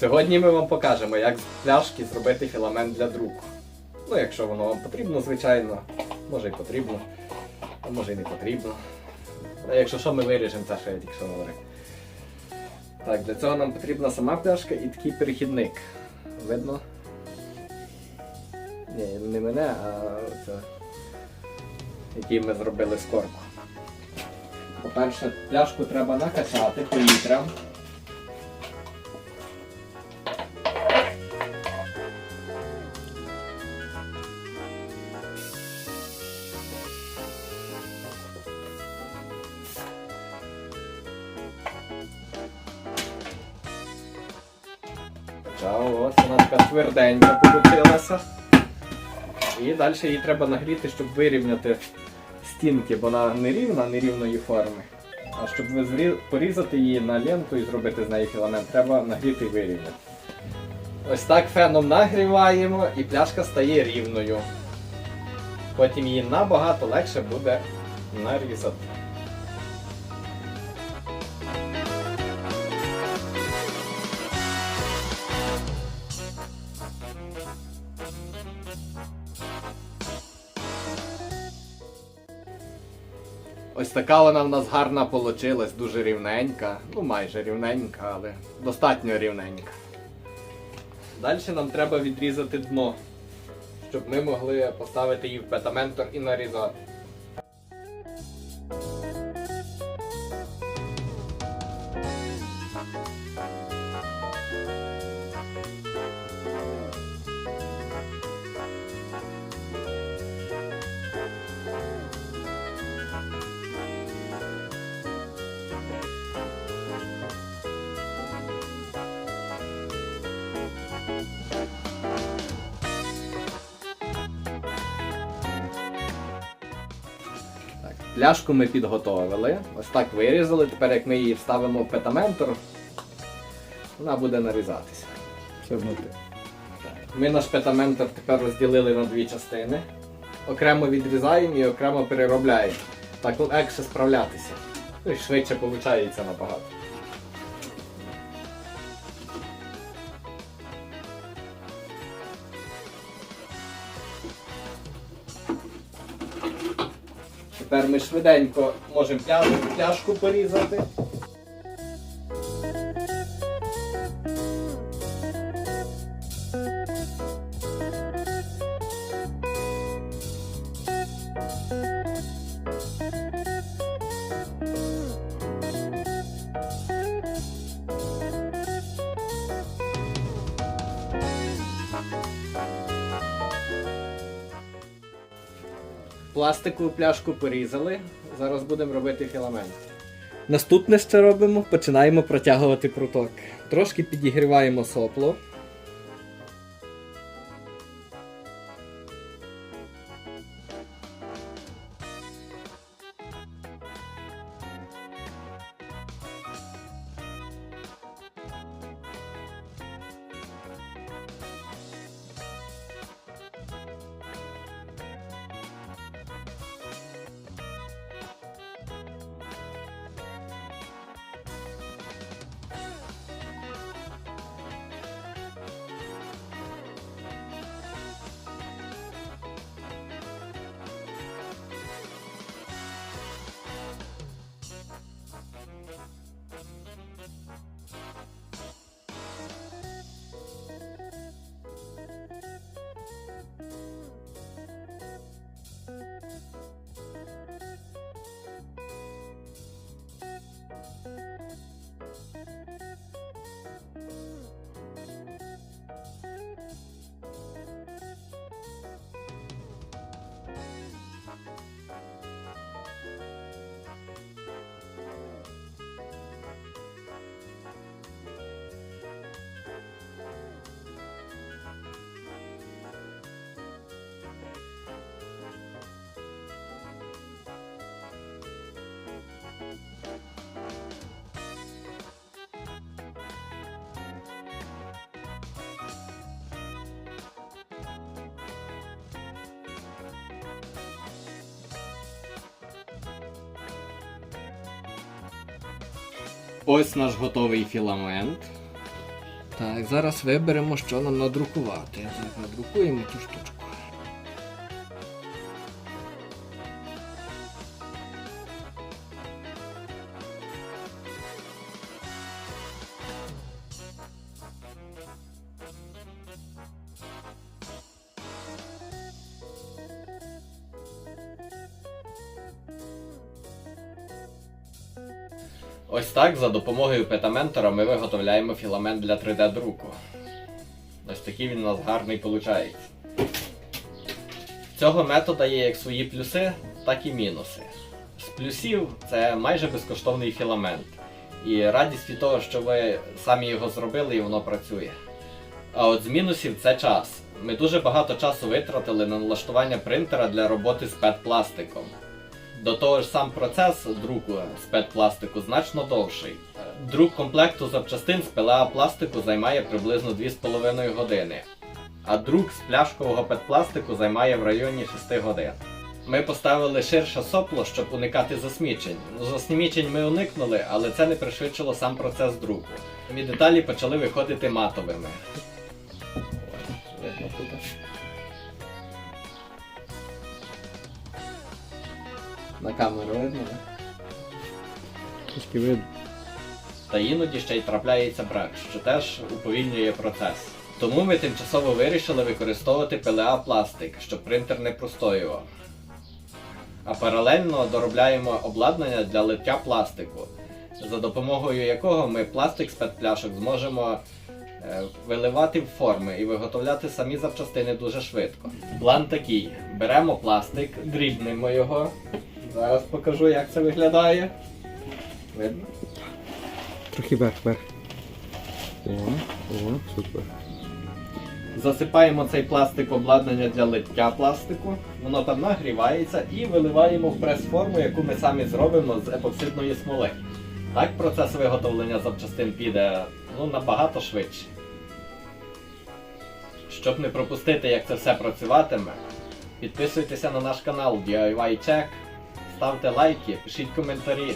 Сьогодні ми вам покажемо, як з пляшки зробити філамент для друку. Ну, якщо воно вам потрібно, звичайно, може і потрібно, а може і не потрібно. А якщо що, ми виріжемо це, що я тільки що говорив. Так, для цього нам потрібна сама пляшка і такий перехідник. Видно? Ні, не мене, а це, який ми зробили з корку. По-перше, пляшку треба накачати повітрям. Почав, ось вона така тверденька получилася. І далі її треба нагріти, щоб вирівняти стінки, бо вона не рівна, нерівної форми. А щоб порізати її на ленту і зробити з неї філамент, треба нагріти і вирівняти. Ось так феном нагріваємо і пляшка стає рівною. Потім її набагато легше буде нарізати. Ось така вона в нас гарна получилась, дуже рівненька. Ну майже рівненька, але достатньо рівненька. Далі нам треба відрізати дно, щоб ми могли поставити її в петаментор і нарізати. Пляшку ми підготовили. Ось так вирізали. Тепер як ми її вставимо в петаментор, вона буде нарізатися. Все внутрі. Ми наш петаментор тепер розділили на дві частини. Окремо відрізаємо і окремо переробляємо. Так легше справлятися. Ну і швидше виходить набагато. Тепер ми швиденько можемо пля- пляшку порізати. Пластикову пляшку порізали. Зараз будемо робити філамент. Наступне, що робимо, починаємо протягувати пруток. Трошки підігріваємо сопло. Ось наш готовий філамент. Так, зараз виберемо, що нам надрукувати. Надрукуємо ту штучку. Ось так за допомогою петаментора ми виготовляємо філамент для 3D друку. Ось такий він у нас гарний виходить. Цього метода є як свої плюси, так і мінуси. З плюсів це майже безкоштовний філамент. І радість від того, що ви самі його зробили і воно працює. А от з мінусів це час. Ми дуже багато часу витратили на налаштування принтера для роботи з пет-пластиком. До того ж, сам процес друку з пет-пластику значно довший. Друк комплекту запчастин з ПЛА пластику займає приблизно 2,5 години, а друк з пляшкового пет-пластику займає в районі 6 годин. Ми поставили ширше сопло, щоб уникати засмічень. Засмічень ми уникнули, але це не пришвидшило сам процес друку. І деталі почали виходити матовими. На камеру видно, так? Трішки видно. Та іноді ще й трапляється брак, що теж уповільнює процес. Тому ми тимчасово вирішили використовувати PLA пластик, щоб принтер не простоював. А паралельно доробляємо обладнання для лиття пластику, за допомогою якого ми пластик з петпляшок зможемо е, виливати в форми і виготовляти самі запчастини дуже швидко. План такий: беремо пластик, дрібнемо його. Зараз покажу, як це виглядає. Видно? Трохи вверх, вверх. О, о, супер. Засипаємо цей пластик обладнання для лиття пластику, воно там нагрівається і виливаємо в прес-форму, яку ми самі зробимо з епоксидної смоли. Так процес виготовлення запчастин піде ну, набагато швидше. Щоб не пропустити, як це все працюватиме, підписуйтеся на наш канал DIY Check, ставте лайки, пишіть коментарі.